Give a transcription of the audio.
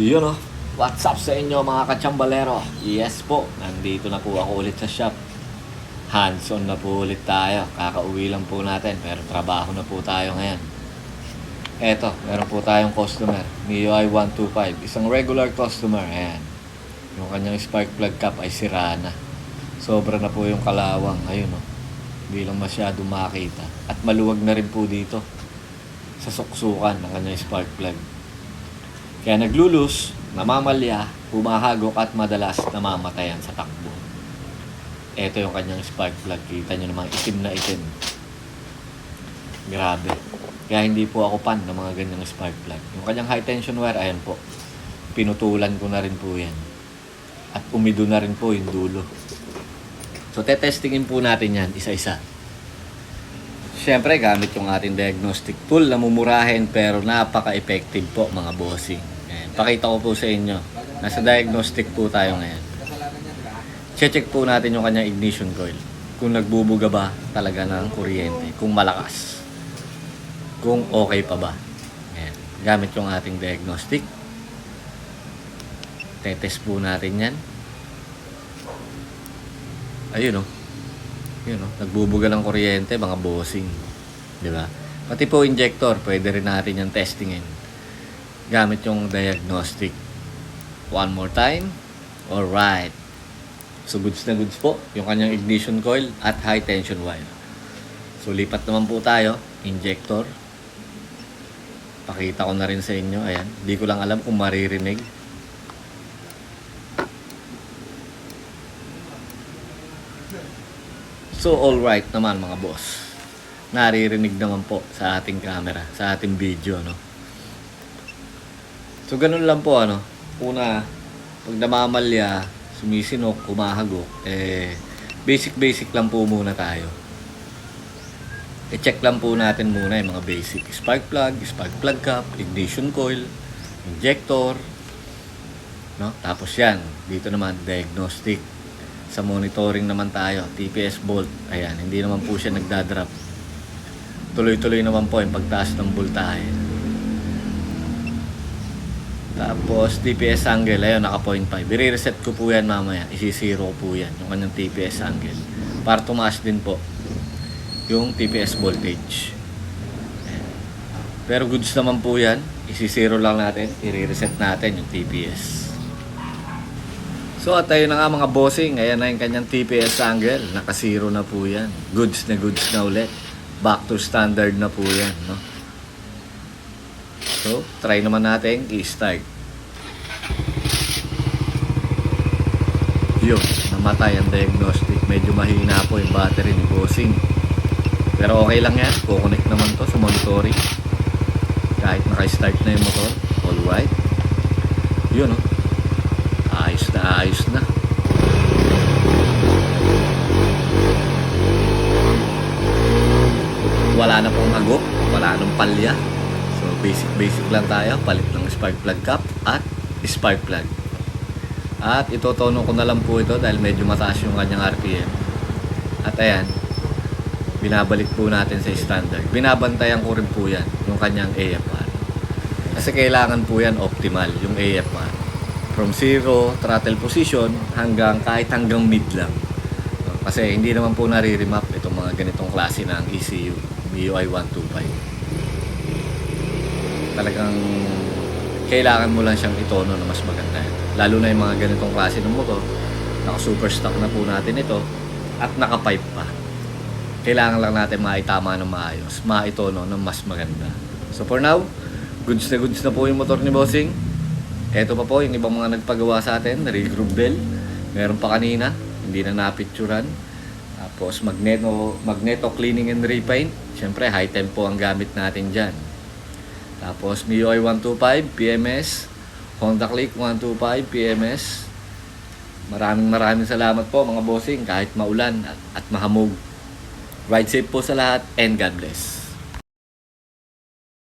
Yun oh. What's up sa inyo mga kachambalero? Yes po, nandito na po ako ulit sa shop. Hands-on na po ulit tayo. Kakauwi lang po natin pero trabaho na po tayo ngayon. Eto, meron po tayong customer. MIUI 125. Isang regular customer. Ayan. Yung kanyang spark plug cap ay sira na. Sobra na po yung kalawang. Ayun oh. Hindi lang masyado makita. At maluwag na rin po dito sa suksukan ng kanyang spark plug. Kaya naglulus, namamalya, humahagok at madalas namamatayan sa takbo. Ito yung kanyang spark plug. Kita nyo namang itim na itim. Grabe. Kaya hindi po ako pan ng mga ganyang spark plug. Yung kanyang high tension wire, ayan po. Pinutulan ko na rin po yan. At umido na rin po yung dulo. So, tetestingin po natin yan isa-isa. Siyempre, gamit yung ating diagnostic tool na mumurahin pero napaka-effective po mga bossing. Ayan. Pakita ko po sa inyo. Nasa diagnostic po tayo ngayon. Check po natin yung kanyang ignition coil. Kung nagbubuga ba talaga ng kuryente. Kung malakas. Kung okay pa ba. Ayan. Gamit yung ating diagnostic. Tetest po natin yan. Ayun oh. Yun oh. Nagbubuga ng kuryente, mga bossing. Di ba? Pati po injector, pwede rin natin yung testingin. Gamit yung diagnostic. One more time. Alright. So goods na goods po. Yung kanyang ignition coil at high tension wire. So lipat naman po tayo. Injector. Pakita ko na rin sa inyo. Ayan. Di ko lang alam kung maririnig. So all right naman mga boss. Naririnig naman po sa ating camera, sa ating video, no. So ganun lang po ano. Una, pag namamalya, sumisinok, kumahagok, eh basic basic lang po muna tayo. I-check lang po natin muna yung mga basic. Spark plug, spark plug cap, ignition coil, injector, no? Tapos yan, dito naman diagnostic. Sa monitoring naman tayo, TPS volt. Ayan, hindi naman po siya nagdadrop. Tuloy-tuloy naman po yung pagtaas ng voltahe. Tapos, TPS angle, ayun, naka 0.5. I-reset ko po yan mamaya. Isi-zero po yan, yung kanyang TPS angle. Para tumaas din po yung TPS voltage. Pero goods naman po yan. Isi-zero lang natin. I-reset natin yung TPS. So at ayun na nga mga bossing, ayan na yung kanyang TPS angle. Naka-zero na po yan. Goods na goods na ulit. Back to standard na po yan. No? So, try naman natin i-start. Yun, namatay ang diagnostic. Medyo mahina po yung battery ni bossing. Pero okay lang yan. Kukonek naman to sa monitoring. Kahit naka-start na yung motor. All right. Yun. Ayos na ayos na. Wala na pong agok, wala nang palya. So basic basic lang tayo, palit ng spark plug cap at spark plug. At itotono ko na lang po ito dahil medyo mataas yung kanyang RPM. At ayan, binabalik po natin sa standard. Binabantayan ko rin po yan, yung kanyang AFR. Kasi kailangan po yan optimal, yung AFR from zero throttle position hanggang kahit hanggang mid lang. Kasi hindi naman po nare-remap itong mga ganitong klase ng ECU MIUI 125. Talagang kailangan mo lang siyang itono na mas maganda. Lalo na yung mga ganitong klase ng motor, naka super stock na po natin ito at naka pipe pa. Kailangan lang natin maitama ng maayos, maitono ng mas maganda. So for now, goods na goods na po yung motor ni Bossing. Eto pa po yung ibang mga nagpagawa sa atin, regroup bell. Meron pa kanina, hindi na napicturan. Tapos magneto, magneto cleaning and repaint. Siyempre, high tempo ang gamit natin dyan. Tapos MIUI 125, PMS. Honda Click 125, PMS. Maraming maraming salamat po mga bossing kahit maulan at, at mahamog. Ride safe po sa lahat and God bless.